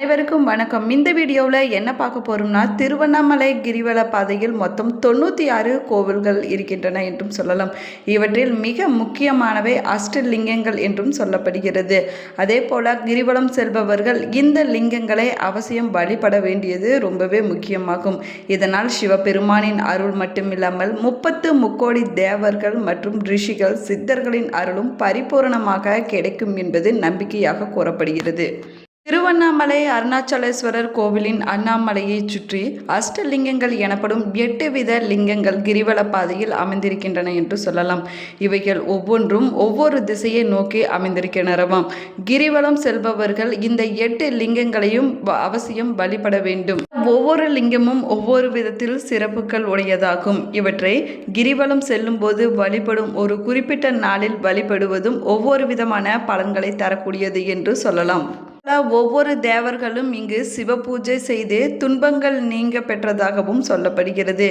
அனைவருக்கும் வணக்கம். இந்த வீடியோவில் என்ன பார்க்க போகிறோம்னா திருவண்ணாமலை கிரிவல பாதையில் மொத்தம் தொண்ணூற்றி ஆறு கோவில்கள் இருக்கின்றன என்றும் சொல்லலாம். இவற்றில் மிக முக்கியமானவை அஷ்டலிங்கங்கள் என்றும் சொல்லப்படுகிறது. அதே போல் கிரிவலம் செல்பவர்கள் இந்த லிங்கங்களை அவசியம் வழிபட வேண்டியது ரொம்பவே முக்கியமாகும். இதனால் சிவபெருமானின் அருள் மட்டுமில்லாமல் முப்பத்து முக்கோடி தேவர்கள் மற்றும் ரிஷிகள் சித்தர்களின் அருளும் பரிபூரணமாக கிடைக்கும் என்பது நம்பிக்கையாக கூறப்படுகிறது. திருவண்ணாமலை அருணாச்சலேஸ்வரர் கோவிலின் அண்ணாமலையை சுற்றி அஷ்டலிங்கங்கள் எனப்படும் எட்டு வித லிங்கங்கள் கிரிவல பாதையில் அமைந்திருக்கின்றன என்று சொல்லலாம். இவைகள் ஒவ்வொன்றும் ஒவ்வொரு திசையை நோக்கி அமைந்திருக்கின்றனவாம். கிரிவலம் செல்பவர்கள் இந்த எட்டு லிங்கங்களையும் வ- அவசியம் வழிபட வேண்டும். ஒவ்வொரு லிங்கமும் ஒவ்வொரு விதத்தில் சிறப்புகள் உடையதாகும். இவற்றை கிரிவலம் செல்லும்போது வழிபடும் ஒரு குறிப்பிட்ட நாளில் வழிபடுவதும் ஒவ்வொரு விதமான பலன்களை தரக்கூடியது என்று சொல்லலாம். ஒவ்வொரு தேவர்களும் இங்கு சிவபூஜை செய்து துன்பங்கள் நீங்க பெற்றதாகவும் சொல்லப்படுகிறது.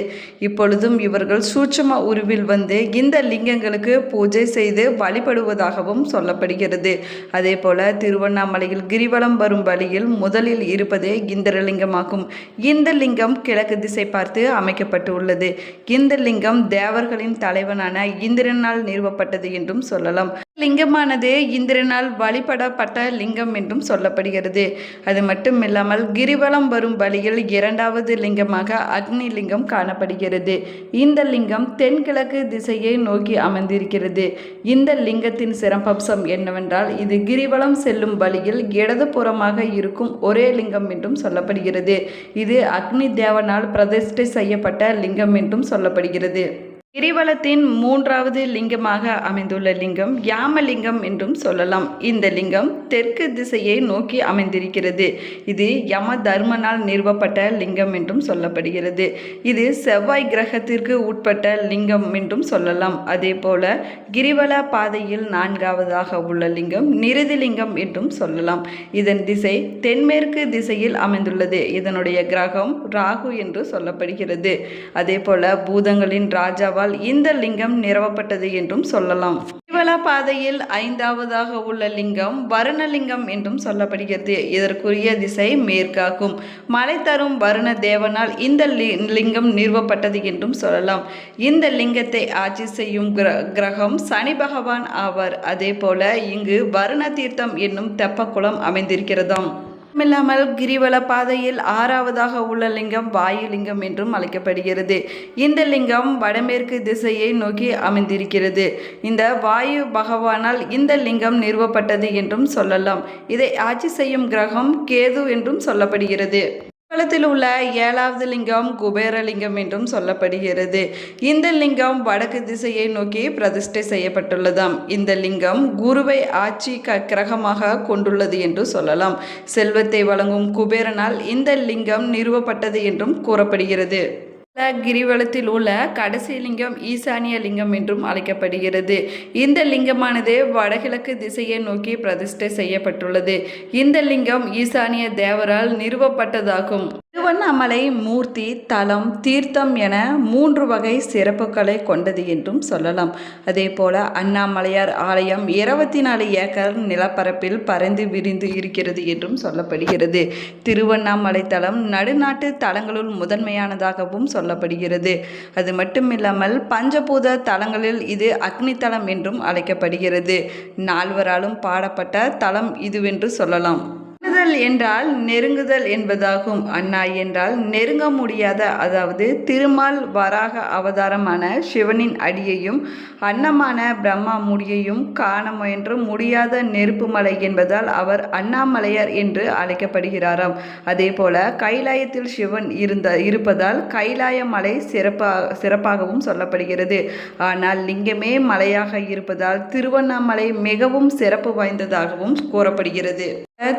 இப்பொழுதும் இவர்கள் சூட்சம உருவில் வந்து இந்த லிங்கங்களுக்கு பூஜை செய்து வழிபடுவதாகவும் சொல்லப்படுகிறது. அதே போல திருவண்ணாமலையில் கிரிவலம் வரும் வழியில் முதலில் இருப்பதே இந்திரலிங்கமாகும். இந்த லிங்கம் கிழக்கு திசை பார்த்து அமைக்கப்பட்டு உள்ளது இந்த லிங்கம் தேவர்களின் தலைவனான இந்திரனால் நிறுவப்பட்டது என்றும் சொல்லலாம். லிங்கமானது இந்திரனால் வழிபடப்பட்ட லிங்கம் என்றும் சொல்லப்படுகிறது. அது மட்டும் இல்லாமல் கிரிவலம் வரும் வழியில் இரண்டாவது லிங்கமாக அக்னி லிங்கம் காணப்படுகிறது. இந்த லிங்கம் தென்கிழக்கு திசையை நோக்கி அமர்ந்திருக்கிறது. இந்த லிங்கத்தின் சிறப்பம்சம் என்னவென்றால் இது கிரிவலம் செல்லும் வழியில் இடதுபுறமாக இருக்கும் ஒரே லிங்கம் என்றும் சொல்லப்படுகிறது. இது அக்னி தேவனால் பிரதிஷ்டை செய்யப்பட்ட லிங்கம் என்றும் சொல்லப்படுகிறது. கிரிவலத்தின் மூன்றாவது லிங்கமாக அமைந்துள்ள லிங்கம் யாமலிங்கம் என்றும் சொல்லலாம். இந்த லிங்கம் தெற்கு திசையை நோக்கி அமைந்திருக்கிறது. இது யம தர்மனால் நிறுவப்பட்ட லிங்கம் என்றும் சொல்லப்படுகிறது. இது செவ்வாய் கிரகத்திற்கு உட்பட்ட லிங்கம் என்றும் சொல்லலாம். அதே போல கிரிவல பாதையில் நான்காவதாக உள்ள லிங்கம் நிருதி லிங்கம் என்றும் சொல்லலாம். இதன் திசை தென்மேற்கு திசையில் அமைந்துள்ளது. இதனுடைய கிரகம் ராகு என்று சொல்லப்படுகிறது. அதே போல பூதங்களின் ராஜாவால் இந்த லிங்கம் நிறுவப்பட்டது என்றும் சொல்லலாம். கிரிவல பாதையில் ஐந்தாவதாக உள்ள லிங்கம் வருணலிங்கம் என்றும் சொல்லப்படுகிறது. இதற்குரிய திசை மேற்காகும். மழை தரும் வருண தேவனால் இந்த லி- லிங்கம் நிறுவப்பட்டது என்றும் சொல்லலாம். இந்த லிங்கத்தை ஆட்சி செய்யும் கிர- கிரகம் சனி பகவான் ஆவார். அதே போல இங்கு வருண தீர்த்தம் என்னும் தெப்பக்குளம் அமைந்திருக்கிறதாம். இல்லாமல் கிரிவல பாதையில் ஆறாவதாக உள்ள லிங்கம் வாயுலிங்கம் என்றும் அழைக்கப்படுகிறது. இந்த லிங்கம் வடமேற்கு திசையை நோக்கி அமைந்திருக்கிறது. இந்த வாயு பகவானால் இந்த லிங்கம் நிறுவப்பட்டது என்றும் சொல்லலாம். இதை ஆட்சி செய்யும் கிரகம் கேது என்றும் சொல்லப்படுகிறது. காலத்தில் உள்ள ஏழாவது லிங்கம் குபேரலிங்கம் என்றும் சொல்லப்படுகிறது. இந்த லிங்கம் வடக்கு திசையை நோக்கி பிரதிஷ்டை செய்யப்பட்டுள்ளதாம். இந்த லிங்கம் குருவை ஆட்சி க கிரகமாக கொண்டுள்ளது என்று சொல்லலாம். செல்வத்தை வழங்கும் குபேரனால் இந்த லிங்கம் நிறுவப்பட்டது என்றும் கூறப்படுகிறது. கிரிவலத்தில் உள்ள கடைசி லிங்கம் ஈசானிய லிங்கம் என்றும் அழைக்கப்படுகிறது. இந்த லிங்கமானது வடகிழக்கு திசையை நோக்கி பிரதிஷ்டை செய்யப்பட்டுள்ளது. இந்த லிங்கம் ஈசானிய தேவரால் நிறுவப்பட்டதாகும். திருவண்ணாமலை மூர்த்தி தலம் தீர்த்தம் என மூன்று வகை சிறப்புகளை கொண்டது என்றும் சொல்லலாம். அதே போல அண்ணாமலையார் ஆலயம் இருபத்தி நாலு ஏக்கர் நிலப்பரப்பில் பறந்து விரிந்து இருக்கிறது என்றும் சொல்லப்படுகிறது. திருவண்ணாமலை தலம் நடுநாட்டு தலங்களுள் முதன்மையானதாகவும் சொல்லப்படுகிறது. அது மட்டுமில்லாமல் பஞ்சபூத தலங்களில் இது அக்னி தலம் என்றும் அழைக்கப்படுகிறது. நால்வராலும் பாடப்பட்ட தலம் இதுவென்று சொல்லலாம். அண்ணுதல் என்றால் நெருங்குதல் என்பதாகும். அண்ணா என்றால் நெருங்க முடியாத அதாவது திருமால் வராக அவதாரமான சிவனின் அடியையும் அன்னமான பிரம்மா முடியையும் காண முயன்ற முடியாத நெருப்பு மலை என்பதால் அவர் அண்ணாமலையார் என்று அழைக்கப்படுகிறாராம். அதே போல கைலாயத்தில் சிவன் இருந்த இருப்பதால் கைலாய மலை சிறப்பாக சிறப்பாகவும் சொல்லப்படுகிறது. ஆனால் லிங்கமே மலையாக இருப்பதால் திருவண்ணாமலை மிகவும் சிறப்பு வாய்ந்ததாகவும் கூறப்படுகிறது.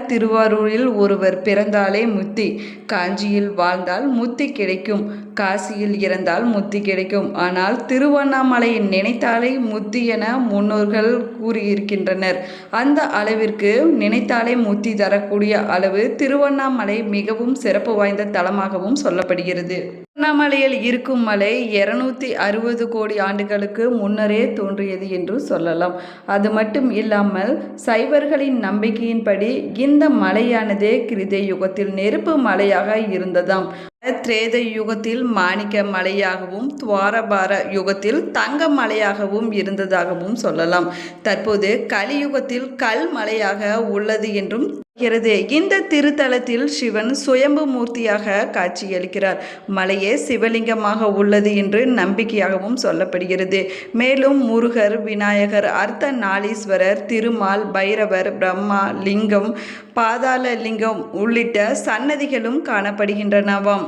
திருவாரூரில் ஒருவர் பிறந்தாலே முத்தி. காஞ்சியில் வாழ்ந்தால் முத்தி கிடைக்கும். காசியில் இறந்தால் முத்தி கிடைக்கும். ஆனால் திருவண்ணாமலையை நினைத்தாலே முத்தி என முன்னோர்கள் கூறியிருக்கின்றனர். அந்த அளவிற்கு நினைத்தாலே முத்தி தரக்கூடிய அளவு திருவண்ணாமலை மிகவும் சிறப்பு வாய்ந்த தலமாகவும் சொல்லப்படுகிறது. திருவண்ணாமலையில் இருக்கும் மலை இருநூத்தி அறுபது கோடி ஆண்டுகளுக்கு முன்னரே தோன்றியது என்று சொல்லலாம். அது மட்டும் இல்லாமல் சைவர்களின் நம்பிக்கையின்படி இந்த மலையானது கிருதை யுகத்தில் நெருப்பு மலையாக இருந்ததாம். திரேத யுகத்தில் மாணிக்க மலையாகவும் துவாரபார யுகத்தில் தங்க மலையாகவும் இருந்ததாகவும் சொல்லலாம். தற்போது கலியுகத்தில் கல் மலையாக உள்ளது என்றும் இருக்கிறது இந்த திருத்தலத்தில் சிவன் சுயம்பு மூர்த்தியாக காட்சியளிக்கிறார். மலையே சிவலிங்கமாக உள்ளது என்று நம்பிக்கையாகவும் சொல்லப்படுகிறது. மேலும் முருகர் விநாயகர் அர்த்த நாளீஸ்வரர் திருமால் பைரவர் பிரம்மா லிங்கம் பாதாள லிங்கம் உள்ளிட்ட சன்னதிகளும் காணப்படுகின்றனவாம்.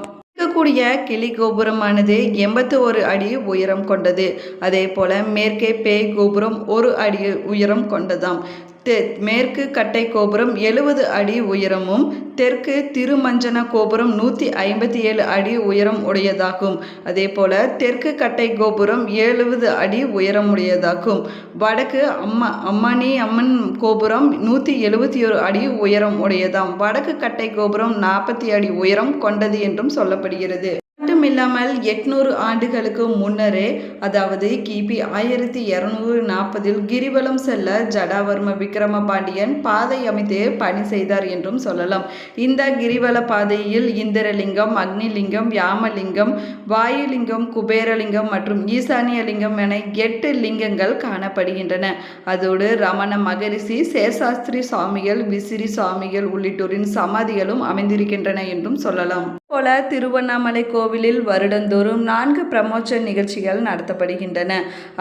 இருக்கக்கூடிய கிளி கோபுரமானது எண்பத்து ஒரு அடி உயரம் கொண்டது. அதே போல மேற்கே பேய் கோபுரம் ஒரு அடி உயரம் கொண்டதாம். மேற்கு கட்டை கோபுரம் எழுபது அடி உயரமும் தெற்கு திருமஞ்சன கோபுரம் நூற்றி ஐம்பத்தி ஏழு அடி உயரம் உடையதாகும். அதே போல தெற்கு கட்டை கோபுரம் எழுபது அடி உயரம் உடையதாகும். வடக்கு அம்மா அம்மணி அம்மன் கோபுரம் நூற்றி எழுபத்தி ஒரு அடி உயரம் உடையதாம். வடக்கு கட்டை கோபுரம் நாற்பத்தி அடி உயரம் கொண்டது என்றும் சொல்லப்படுகிறது. இல்லாமல் எட்நூறு ஆண்டுகளுக்கு முன்னரே அதாவது கிபி ஆயிரத்தி இரநூறு நாற்பதில் கிரிவலம் செல்ல ஜடாவர்ம விக்ரம பாண்டியன் பாதை அமைத்து பணி செய்தார் என்றும் சொல்லலாம். இந்த கிரிவல பாதையில் இந்திரலிங்கம் அக்னிலிங்கம் யாமலிங்கம் வாயுலிங்கம் குபேரலிங்கம் மற்றும் ஈசானியலிங்கம் என எட்டு லிங்கங்கள் காணப்படுகின்றன. அதோடு ரமண மகரிஷி சேசாஸ்திரி சுவாமிகள் விசிறி சுவாமிகள் உள்ளிட்டோரின் சமாதிகளும் அமைந்திருக்கின்றன என்றும் சொல்லலாம். போல திருவண்ணாமலை கோவிலில் வருடந்தோறும் நான்கு பிரமோச்ச நிகழ்ச்சிகள் நடத்தப்படுகின்றன.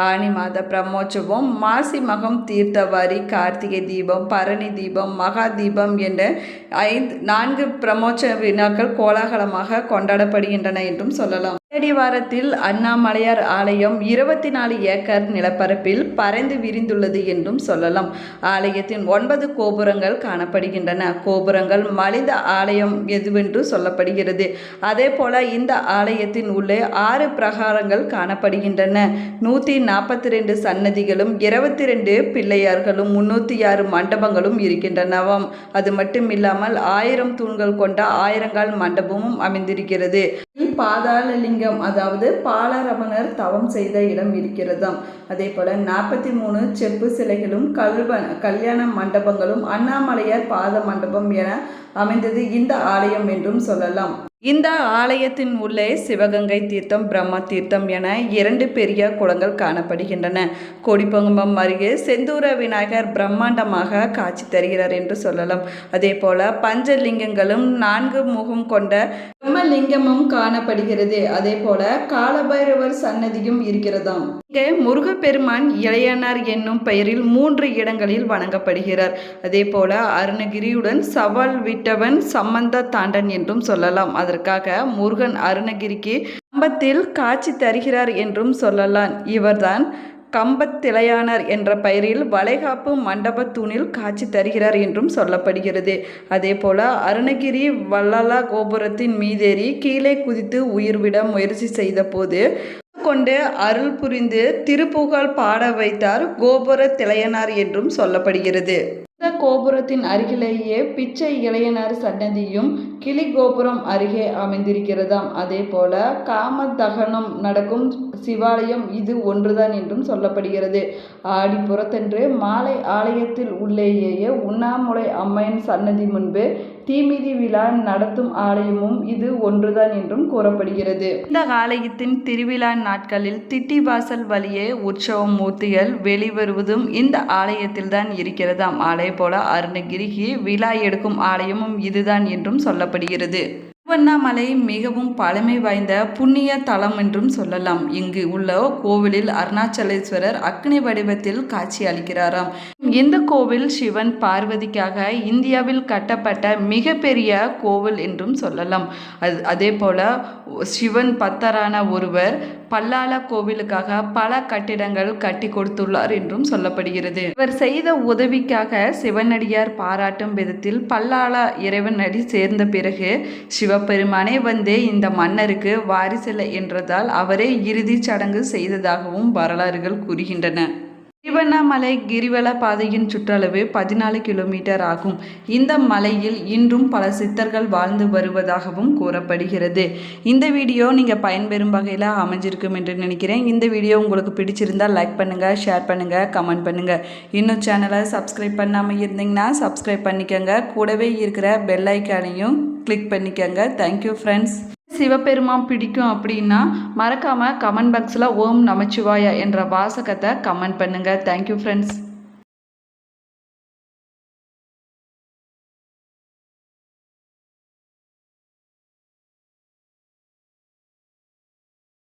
ஆனி மாத பிரம்மோற்சவம் மாசி மகம் தீர்த்தவாரி கார்த்திகை தீபம் பரணி தீபம் மகா தீபம் என்ற ஐந்து நான்கு பிரமோச்ச வினாக்கள் கோலாகலமாக கொண்டாடப்படுகின்றன என்றும் சொல்லலாம். வாரத்தில் அண்ணாமலையார் ஆலயம் இருபத்தி நாலு ஏக்கர் நிலப்பரப்பில் பறந்து விரிந்துள்ளது என்றும் சொல்லலாம். ஆலயத்தின் ஒன்பது கோபுரங்கள் காணப்படுகின்றன. கோபுரங்கள் மனித ஆலயம் எதுவென்று சொல்லப்படுகிறது. அதே போல இந்த ஆலயத்தின் உள்ளே ஆறு பிரகாரங்கள் காணப்படுகின்றன. நூற்றி நாற்பத்தி ரெண்டு சன்னதிகளும் இருபத்தி ரெண்டு பிள்ளையார்களும் முன்னூற்றி ஆறு மண்டபங்களும் இருக்கின்றனவாம். அது மட்டும் இல்லாமல் ஆயிரம் தூண்கள் கொண்ட ஆயிரங்கால் மண்டபமும் அமைந்திருக்கிறது. பாதாள லிங்கம் அதாவது பாலரமணர் தவம் செய்த இடம் இருக்கிறதாம். அதே போல நாற்பத்தி மூணு செப்பு சிலைகளும் கல்வ கல்யாண மண்டபங்களும் அண்ணாமலையார் பாத மண்டபம் என அமைந்தது இந்த ஆலயம் என்றும் சொல்லலாம். இந்த ஆலயத்தின் உள்ளே சிவகங்கை தீர்த்தம் பிரம்ம தீர்த்தம் என இரண்டு பெரிய குளங்கள் காணப்படுகின்றன. கொடிப்பொங்கும்பம் அருகே செந்தூர விநாயகர் பிரம்மாண்டமாக காட்சி தருகிறார் என்று சொல்லலாம். அதே போல பஞ்சலிங்கங்களும் நான்கு முகம் கொண்ட பிரம்மலிங்கமும் காணப்படுகிறது. அதே போல காலபைரவர் சன்னதியும் இருக்கிறதாம். இங்கே முருகப்பெருமான் இளையனார் என்னும் பெயரில் மூன்று இடங்களில் வணங்கப்படுகிறார். அதே போல அருணகிரியுடன் சவால் விட்டவன் சம்பந்த தாண்டன் என்றும் சொல்லலாம். அதற்காக முருகன் அருணகிரிக்கு கம்பத்தில் காட்சி தருகிறார் என்றும் சொல்லலாம். இவர்தான் கம்பத்திளையானர் என்ற பெயரில் வளைகாப்பு மண்டப தூணில் காட்சி தருகிறார் என்றும் சொல்லப்படுகிறது. அதே போல அருணகிரி வல்லலா கோபுரத்தின் மீதேறி கீழே குதித்து உயிர்விட முயற்சி செய்த போது கொண்டு அருள் புரிந்து திருப்புகழ் பாட வைத்தார் கோபுர திளையனார் என்றும் சொல்லப்படுகிறது. இந்த கோபுரத்தின் அருகிலேயே பிச்சை இளையனார் சன்னதியும் கிளி கோபுரம் அருகே அமைந்திருக்கிறதாம். அதே போல காமதகனம் நடக்கும் சிவாலயம் இது ஒன்றுதான் என்றும் சொல்லப்படுகிறது. ஆடி புறத்தன்று மாலை ஆலயத்தில் உள்ளேயே உண்ணாமுலை அம்மையின் சன்னதி முன்பு தீமிதி விழா நடத்தும் ஆலயமும் இது ஒன்றுதான் என்றும் கூறப்படுகிறது. இந்த ஆலயத்தின் திருவிழா நாட்களில் திட்டி வாசல் வழியே உற்சவ மூர்த்திகள் வெளிவருவதும் இந்த ஆலயத்தில்தான் இருக்கிறதாம். அதே போல அருணகிரிக்கு விழா எடுக்கும் ஆலயமும் இதுதான் என்றும் சொல்ல சொல்லப்படுகிறது. திருவண்ணாமலை மிகவும் பழமை வாய்ந்த புண்ணிய தலம் என்றும் சொல்லலாம். இங்கு உள்ள கோவிலில் அருணாச்சலேஸ்வரர் அக்னி வடிவத்தில் காட்சி அளிக்கிறாராம். இந்த கோவில் சிவன் பார்வதிக்காக இந்தியாவில் கட்டப்பட்ட மிகப்பெரிய கோவில் என்றும் சொல்லலாம். அது அதே போல சிவன் பக்தரான ஒருவர் பல்லால கோவிலுக்காக பல கட்டிடங்கள் கட்டி கொடுத்துள்ளார் என்றும் சொல்லப்படுகிறது. இவர் செய்த உதவிக்காக சிவனடியார் பாராட்டும் விதத்தில் பல்லாள இறைவனடி சேர்ந்த பிறகு சிவபெருமானே வந்து இந்த மன்னருக்கு வாரிசில்லை என்றதால் அவரே இறுதிச் சடங்கு செய்ததாகவும் வரலாறுகள் கூறுகின்றன. திருவண்ணாமலை கிரிவல பாதையின் சுற்றளவு பதினாலு கிலோமீட்டர் ஆகும். இந்த மலையில் இன்றும் பல சித்தர்கள் வாழ்ந்து வருவதாகவும் கூறப்படுகிறது. இந்த வீடியோ நீங்கள் பயன்பெறும் வகையில் அமைஞ்சிருக்கும் என்று நினைக்கிறேன். இந்த வீடியோ உங்களுக்கு பிடிச்சிருந்தால் லைக் பண்ணுங்கள் ஷேர் பண்ணுங்கள் கமெண்ட் பண்ணுங்கள் இன்னும் சேனலை சப்ஸ்கிரைப் பண்ணாமல் இருந்தீங்கன்னா சப்ஸ்கிரைப் பண்ணிக்கோங்க. கூடவே இருக்கிற பெல் ஐக்கானையும் கிளிக் பண்ணிக்கோங்க. தேங்க்யூ ஃப்ரெண்ட்ஸ் சிவபெருமான் பிடிக்கும் அப்படின்னா மறக்காமல் கமெண்ட் பாக்ஸில் ஓம் நமச்சிவாயா என்ற வாசகத்தை கமெண்ட் பண்ணுங்கள் தேங்க்யூ ஃப்ரெண்ட்ஸ்